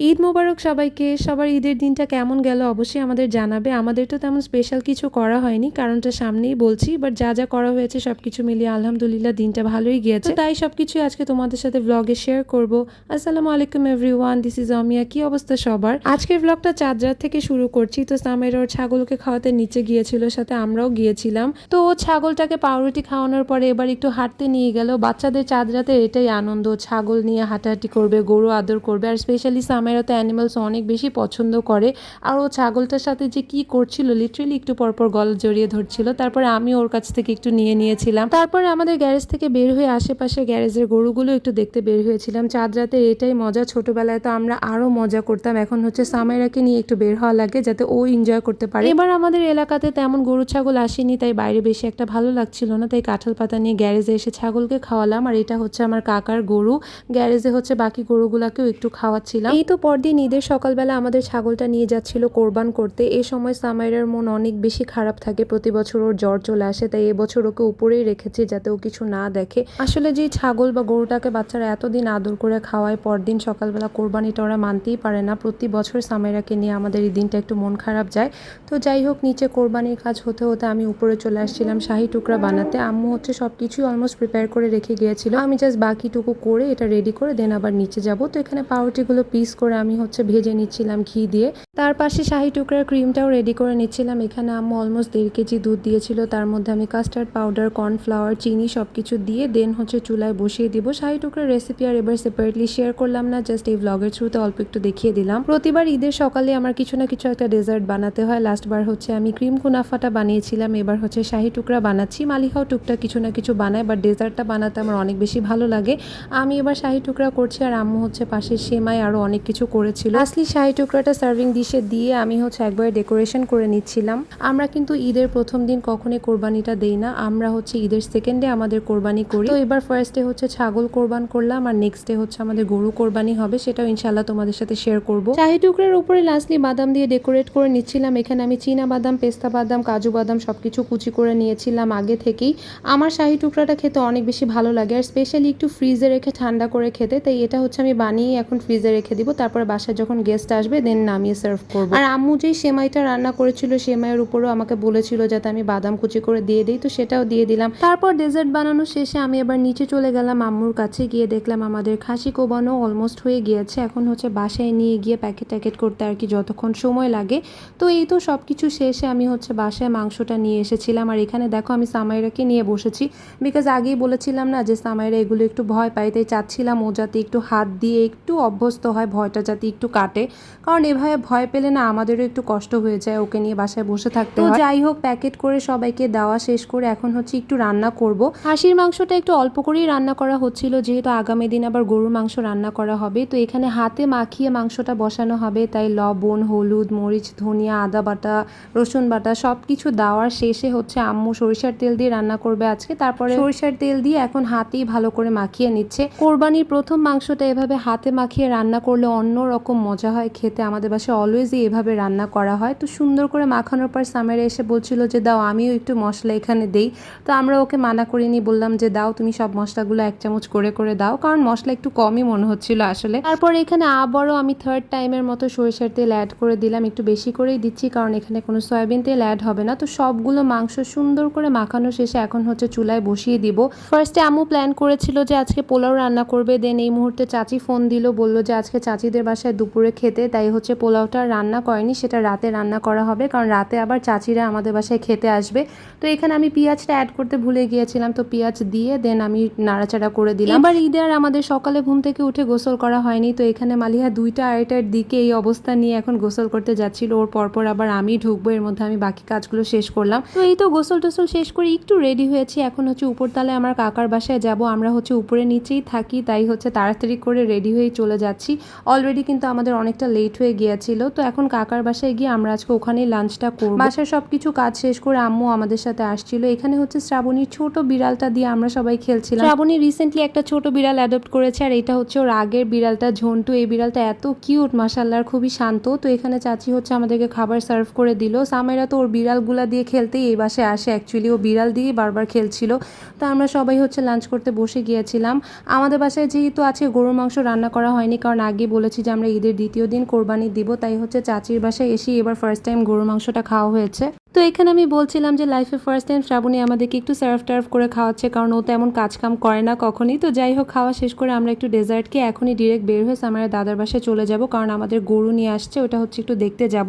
ঈদ মোবারক সবাইকে, সবার ঈদের দিনটা কেমন গেল অবশ্যই আমাদের জানাবে। আমাদের তো তেমন স্পেশাল কিছু করা হয়নি, কারণটা সামনেই বলছি বাট যা যা করা হয়েছে সবকিছু মিলিয়ে আলহামদুলিল্লাহ দিনটা ভালোই গিয়েছে। তাই সবকিছু আজকে তোমাদের সাথে ব্লগে শেয়ার করব। আসসালামু আলাইকুম এভরিওয়ান দিস ইজ অমিয়া কি অবস্থা সবার? আজকের ব্লগটা চাঁদরাত থেকে শুরু করছি। তো সামের ওর ছাগলকে খাওয়াতে নিচে গিয়েছিল, সাথে আমরাও গিয়েছিলাম। তো ও ছাগলটাকে পাউরুটি খাওয়ানোর পরে এবার একটু হাঁটতে নিয়ে গেল। বাচ্চাদের চাঁদ রাতে এটাই আনন্দ, ছাগল নিয়ে হাঁটাহাঁটি করবে, গরু আদর করবে। আর স্পেশালি সামেরা তো অ্যানিমালস অনেক বেশি পছন্দ করে। আর ও ছাগলটার সাথে যে কি করছিল লিটারেলি একটু পরপর গলা জড়িয়ে ধরছিল। তারপরে আমি ওর কাছ থেকে একটু নিয়ে নিয়েছিলাম। তারপরে আমাদের গ্যারেজ থেকে বের হয়ে আশেপাশে গ্যারেজের গরুগুলো একটু দেখতে বের হয়েছিলাম। চাঁদ রাতের এটাই মজা। ছোটবেলায় তো আমরা আরও মজা করতাম। এখন হচ্ছে সামেরাকে নিয়ে একটু বের হওয়া লাগে যাতে ও এনজয় করতে পারে। এবার আমাদের এলাকাতে তেমন গরু ছাগল আসেনি, তাই বাইরে বেশি একটা ভালো লাগছিল না। তাই কাঁঠাল পাতা নিয়ে গ্যারেজে এসে ছাগলকে খাওয়ালাম। আর এটা হচ্ছে আমার কাকার গরু। গ্যারেজে হচ্ছে বাকি গরুগুলাকেও একটু খাওয়াচ্ছিলাম। এই তো পরদিন ঈদের সকালবেলা আমাদের ছাগলটা নিয়ে যাচ্ছিল কোরবান করতে। এই সময় সামাইরার মন অনেক বেশি খারাপ থাকে। প্রতি বছর ওর জ্বর চলে আসে, তাই এবছর ওকে উপরেই রেখেছি যাতে ও কিছু না দেখে। আসলে যে ছাগল বা গরুটাকে বাচ্চারা এতদিন আদর করে খাওয়ায়, পরদিন সকালবেলা কোরবানিটা ওরা মানতেই পারে না। প্রতি বছর সামাইরাকে নিয়ে আমাদের এই দিনটা একটু মন খারাপ যায়। তো যাই হোক, নিচে কোরবানির কাজ হতে হতে আমি উপরে চলে আসছিলাম শাহি টুকরা বানাতে। আম্মু হচ্ছে সব কিছুই অলমোস্ট প্রিপেয়ার করে রেখে গিয়েছিল। আমি জাস্ট বাকিটুকু করে এটা রেডি করে দেন আবার নিচে যাব। তো এখানে পাউরুটিগুলো পিস করে আমি হচ্ছে ভেজে নিচ্ছিলাম ঘি দিয়ে। তার পাশে শাহি টুকরার ক্রিমটাও রেডি করে নিচ্ছিলাম। এখানে আম্মু অলমোস্ট দেড় কেজি দুধ দিয়েছিল। তার মধ্যে আমি কাস্টার্ড পাউডার কর্নফ্লাওয়ার চিনি সব কিছু দিয়ে দেন হচ্ছে চুলায় বসিয়ে দিব। শাহি টুকরার রেসিপি আর এবার সেপারেটলি শেয়ার করলাম না জাস্ট এই ভ্লগের থ্রুতে অল্প একটু দেখিয়ে দিলাম। প্রতিবার ঈদের সকালে আমার কিছু না কিছু একটা ডেজার্ট বানাতে হয়। লাস্টবার হচ্ছে আমি ক্রিম কুনাফাটা বানিয়েছিলাম। এবার হচ্ছে শাহি টুকরা বানাচ্ছি। মালিহাও টুকটা কিছু না কিছু বানায় বাট ডেজার্টটা বানাতে আমার অনেক বেশি ভালো লাগে। আমি এবার শাহি টুকরা করছি আর আম্মু হচ্ছে পাশে সেমাই আরও অনেক কিছু করেছিল। আসলি শাহি টুকরাটা সার্ভিং ডিশে দিয়ে আমি হচ্ছে একবার ডেকোরেশন করে নিচ্ছিলাম। আমরা কিন্তু ঈদের প্রথম দিন কখনই কোরবানিটা দেই না। আমরা হচ্ছে ঈদের সেকেন্ড আমাদের কোরবানি করি। তো এবার ফার্স্ট হচ্ছে ছাগল কোরবান করলাম আর নেক্সট ডে হচ্ছে আমাদের গরু কোরবানি হবে। সেটাও ইনশাল্লাহ তোমাদের সাথে শেয়ার করব। শাহি টুকরার উপরে লাস্টলি বাদাম দিয়ে ডেকোরেট করে নিচ্ছিলাম। এখানে আমি চীনা বাদাম, পেস্তা বাদাম, কাজু বাদাম সবকিছু কুচি করে নিয়েছিলাম আগে থেকেই। আমার শাহি টুকরাটা খেতে অনেক বেশি ভালো লাগে আর স্পেশালি একটু ফ্রিজে রেখে ঠান্ডা করে খেতে। তাই এটা হচ্ছে আমি বানিয়ে এখন ফ্রিজে রেখে দিব। তারপর বাসায় যখন গেস্ট আসবে দেন নামিয়ে সার্ভ করব। আর আম্মু যেই সেমাইটা রান্না করেছিল, সেমাইয়ের উপরও আমাকে বলেছিল যাতে আমি বাদাম কুচি করে দিয়ে দিই। তো সেটাও দিয়ে দিলাম। তারপর ডেজার্ট বানানো শেষে আমি এবার নিচে চলে গেলাম আম্মুর কাছে। গিয়ে দেখলাম আমাদের খাসি কোবানো অলমোস্ট হয়ে গিয়েছে। এখন হচ্ছে বাসায় নিয়ে গিয়ে প্যাকেট ট্যাকেট করতে আর কি যতক্ষণ সময় লাগে। তো এই তো সব কিছু শেষে আমি হচ্ছে বাসায় মাংসটা নিয়ে এসেছিলাম। আর এখানে দেখো আমি সামাইরাকে নিয়ে বসেছি। বিকজ আগেই বলেছিলাম না যে, সামাইরা এগুলো একটু ভয় পায়। তাই চাচ্ছিলাম ও যাতে একটু হাত দিয়ে একটু অভ্যস্ত হয়, ভয়টা যাতে একটু কাটে। কারণ এভাবে ভয় পেলে না আমাদেরও একটু কষ্ট হয়ে যায় ওকে নিয়ে বাসায় বসে থাকতে হয়। যাই হোক প্যাকেট করে সবাইকে দেওয়া শেষ করে এখন হচ্ছে একটু রান্না করব। হাঁসির মাংসটা একটু অল্প করেই রান্না করা হচ্ছিল যেহেতু আগামী দিন আবার গরুর মাংস রান্না করা হবে। তো এখানে হাতে মাখিয়ে মাংসটা বসানো হবে। তাই লবণ হলুদ মরিচ ধনিয়া আদা বাটা রসুন বাটা সব কিছু দেওয়ার শেষে হচ্ছে আম্মু সরিষার তেল দিয়ে রান্না করবে আজকে। তারপরে সরিষার তেল দিয়ে এখন হাতেই ভালো করে মাখিয়ে নিচ্ছে। কোরবানির প্রথম মাংসটা এভাবে হাতে মাখিয়ে রান্না করলে অন্য রকম মজা হয় খেতে। আমাদের বাসায় অলওয়েজই এভাবে রান্না করা হয়। তো সুন্দর করে মাখানোর পর সামেরা এসে বলছিল যে, দাও, আমিও একটু মশলা এখানে দেই। তো আমরা ওকে মানা করিনি, বললাম যে, দাও, তুমি সব মশলাগুলো এক চামচ করে করে দাও। কারণ মশলা একটু কমই মনে হচ্ছিল আসলে। তারপর এখানে আবারও আমি থার্ড টাইমের মতো সরিষার তেল অ্যাড করে দিলাম। একটু বেশি করেই দিচ্ছি, কারণ এখানে কোনো সয়াবিন তেল অ্যাড হবে না। তো সবগুলো মাংস সুন্দর করে মাখানো শেষে এখন হচ্ছে চুলায় বসিয়ে দিব। ফার্স্টে আম্মু প্ল্যান করেছিল যে, আজকে পোলাও রান্না করবে। দেন এই মুহূর্তে চাচি ফোন দিল, বলল যে, আজকে চাচিদের বাসায় দুপুরে খেতে, তাই হচ্ছে পোলাওটা রান্না করেনি, সেটা রাতে রান্না করা হবে, কারণ রাতে আবার চাচিরা আমাদের বাসায় খেতে আসবে। তো এখানে আমি পেঁয়াজটা অ্যাড করতে ভুলে গিয়েছিলাম, তো পেঁয়াজ দিয়ে দেন আমি নাড়াচাড়া করে দিলাম। এবার ঈদে আর আমাদের সকালে ঘুম থেকে উঠে গোসল করা হয়নি, তো এখানে মালিহা দুইটা আড়াইটার দিকে এই অবস্থা নিয়ে এখন গোসল করতে যাচ্ছিল। ওর পরপর আবার আমি ঢুকবো, এর মধ্যে আমি বাকি কাজগুলো শেষ করলাম। তো এই তো গোসল টোসল শেষ করে একটু রেডি হয়েছি, এখন হচ্ছে উপরতলায় আমার কাকার বাসায় যাব, আমরা হচ্ছে উপরে নিচেই থাকি, তাই হচ্ছে তাড়াতাড়ি করে রেডি হয়ে চলে যাচ্ছি। অলরেডি কিন্তু আমাদের অনেকটা লেট হয়ে গিয়েছিল। তো এখন কাকার বাসায় গিয়ে আমরা আজকে ওখানেই লাঞ্চটা করব। বাসায় সব কিছু কাজ শেষ করে আম্মু আমাদের সাথে আসছিল। এখানে হচ্ছে শ্রাবণীর ছোট বিড়ালটা দিয়ে আমরা সবাই খেলছিলাম। শ্রাবণী রিসেন্টলি একটা ছোট বিড়াল অ্যাডপ্ট করেছে, আর এটা হচ্ছে ওর আগের বিড়ালটা ঝন্টু। এই বিড়ালটা এত কিউট মাসাল্লার খুবই শান্ত। তো এখানে চাচি হচ্ছে আমাদেরকে খাবার সার্ভ করে দিল। সামেরা তো ওর বিড়ালগুলা দিয়ে খেলতেই এই বাসায় আসে অ্যাকচুয়ালি ও বিড়াল দিয়ে বারবার খেলছিল। তো আমরা সবাই হচ্ছে লাঞ্চ করতে বসে গিয়েছিলাম। আমাদের বাসায় যেহেতু আছে গরুর মাংস রান্না করা হয়নি, কারণ আগে বলে বলেছি যে আমরা ঈদের দ্বিতীয় দিন কোরবানি দিব, তাই হচ্ছে চাচির বাসায় এসেই এবার ফার্স্ট টাইম গরুর মাংসটা খাওয়া হয়েছে। তো এখানে আমি বলছিলাম যে লাইফে ফার্স্ট টাইম শ্রাবণী আমাদেরকে একটু সার্ভ টার্ভ করে খাওয়াচ্ছে, কারণ ও তেমন কাজ কাম করে না কখনই। তো যাই হোক, খাওয়া শেষ করে আমরা একটু ডেজার্টকে এখনই ডিরেক্ট বের হয়ে আমার দাদার বাসায় চলে যাব, কারণ আমাদের গরু নিয়ে আসছে, ওটা হচ্ছে একটু দেখতে যাব।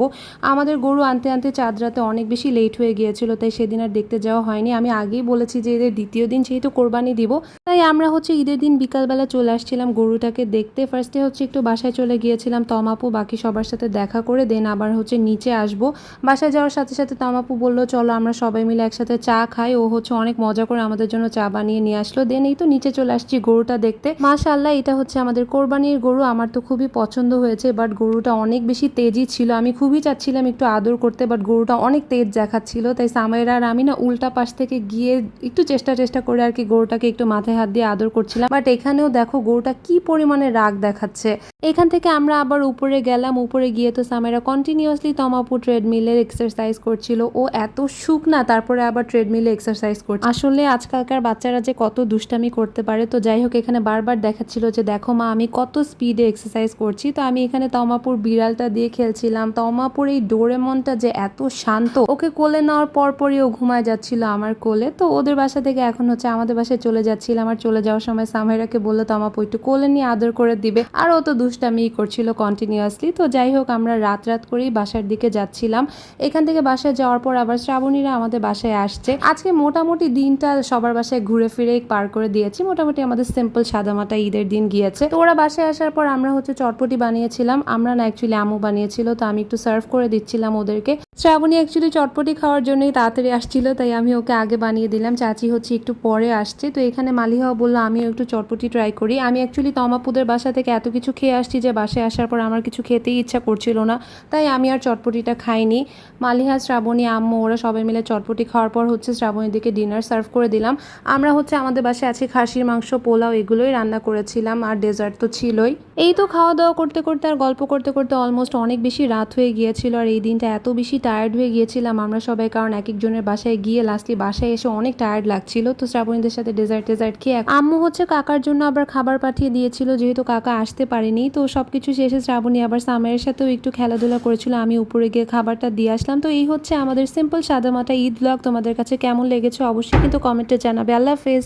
আমাদের গরু আনতে আনতে চাঁদ রাতে অনেক বেশি লেট হয়ে গিয়েছিল, তাই সেদিন আর দেখতে যাওয়া হয়নি। আমি আগেই বলেছি যে এদের দ্বিতীয় দিন যেহেতু কোরবানি দিব, তাই আমরা হচ্ছে ঈদের দিন বিকালবেলা চলে আসছিলাম গরুটাকে দেখতে। ফার্স্টে হচ্ছে একটু বাসায় চলে গিয়েছিলাম তমাপু বাকি সবার সাথে দেখা করে দেন আবার হচ্ছে নিচে আসব। বাসায় যাওয়ার সাথে সাথে তমাপু বলল, চলো আমরা সবাই মিলে একসাথে চা খাই। ও হচ্ছে অনেক মজা করে আমাদের জন্য চা বানিয়ে নিয়ে আসলো। দেন এই তো নিচে চলে আসছি গরুটা দেখতে। মাশাল্লাহ এটা হচ্ছে আমাদের কোরবানির গরু। আমার তো খুবই পছন্দ হয়েছে বাট গরুটা অনেক বেশি তেজি ছিল। আমি খুবই চাচ্ছিলাম একটু আদর করতে বাট গরুটা অনেক তেজ দেখাচ্ছিল। তাই সামাইরা আর আমি না উল্টা পাশ থেকে গিয়ে একটু চেষ্টা চেষ্টা করে আর কি গরুটাকে একটু মাথায় হাত দিয়ে আদর করছিলাম। বাট এখানেও দেখো গরুটা কি পরিমাণে রাগ দেখাচ্ছে। এখান থেকে আমরা আবার উপরে গেলাম। উপরে গিয়ে তো সামাইরা কন্টিনিউয়াসলি তমাপু ট্রেডমিলের এক্সারসাইজ করছিল। ও এত সুখ না, তারপরে আবার ট্রেডমিলে এক্সারসাইজ করছে। আসলে আজকালকার বাচ্চারা যে কত দুষ্টামি করতে পারে, তো যাই হোক, এখানে বারবার দেখাচ্ছিল যে, দেখো মা, আমি কত স্পিডে এক্সারসাইজ করছি। তো আমি এখানে তমাপুর বিড়ালটা দিয়ে খেলছিলাম। তমাপুর এই ডোরেমনটা যে এত শান্ত, ওকে কোলে নেওয়ার পর পরই ও ঘুমায় যাচ্ছিল আমার কোলে। তো ওদের বাসা থেকে এখন হচ্ছে আমাদের বাসায় চলে যাচ্ছিলাম আর চলে যাওয়ার সময় সামেরাকে বলল, তমাপু, একটু কোলে নিয়ে আদর করে দিবে। আর ও তো দুষ্টামি করছিল কন্টিনিউয়াসলি তো যাই হোক, আমরা রাত রাত করেই বাসার দিকে যাচ্ছিলাম। এখান থেকে বাসায় যাওয়ার পর আবার শ্রাবণীরা আমাদের বাসায় আসছে। আজকে মোটামুটি দিনটা সবার বাসায় ঘুরে ফিরে পার করে দিয়েছি। মোটামুটি আমাদের সিম্পল সাদামাটা ঈদের দিন গিয়েছে। তো ওরা বাসায় আসার পর আমরা হচ্ছে চটপটি বানিয়েছিলাম। আমরা না অ্যাকচুয়ালি আমু বানিয়েছিল, তো আমি একটু সার্ভ করে দিচ্ছিলাম ওদেরকে। শ্রাবণী অ্যাকচুয়ালি চটপটি খাওয়ার জন্যই তাড়াতাড়ি আসছিল, তাই আমি ওকে আগে বানিয়ে দিলাম। চাচি হচ্ছে একটু পরে আসছে। তো এখানে মালিহাও বলল, আমিও একটু চটপটি ট্রাই করি। আমি অ্যাকচুয়ালি তমাপুদের বাসা থেকে এত কিছু খেয়ে আসছি যে বাসায় আসার পর আমার কিছু খেতেই ইচ্ছা করছিল না। তাই আমি আর চটপটিটা খাইনি। মালিহা, শ্রাবণী আম্মু, ওরা সবাই মিলে চটপটি খাওয়ার পর হচ্ছে শ্রাবণীর দিকে ডিনার সার্ভ করে দিলাম। আমরা হচ্ছে আমাদের বাসায় আছে খাসির মাংস, পোলাও, এগুলোই রান্না করেছিলাম আর ডেজার্ট তো ছিলই। এই তো খাওয়া দাওয়া করতে করতে আর গল্প করতে করতে অলমোস্ট অনেক বেশি রাত হয়ে গিয়েছিল আর এই দিনটা এত বেশি টায়ার্ড হয়ে গিয়েছিলাম আমরা সবাই কারণ এক একজনের বাসায় গিয়ে লাস্টলি বাসায় এসে অনেক টায়ার্ড লাগছিল। তো শ্রাবণীদের সাথে ডেজার্ট টেজার্ট খেয়ে আম্মু হচ্ছে কাকার জন্য আবার খাবার পাঠিয়ে দিয়েছিল যেহেতু কাকা আসতে পারেনি। তো সব কিছু শেষে শ্রাবণী আবার সামের সাথেও একটু খেলাধুলা করেছিল। আমি উপরে গিয়ে খাবারটা দিয়ে আসলাম। তো এই হচ্ছে আমাদের সিম্পল সাদামাটা ঈদ ব্লগ তোমাদের কাছে কেমন লেগেছে অবশ্যই কিন্তু কমেন্টে জানাবে। আল্লাহ হাফেজ।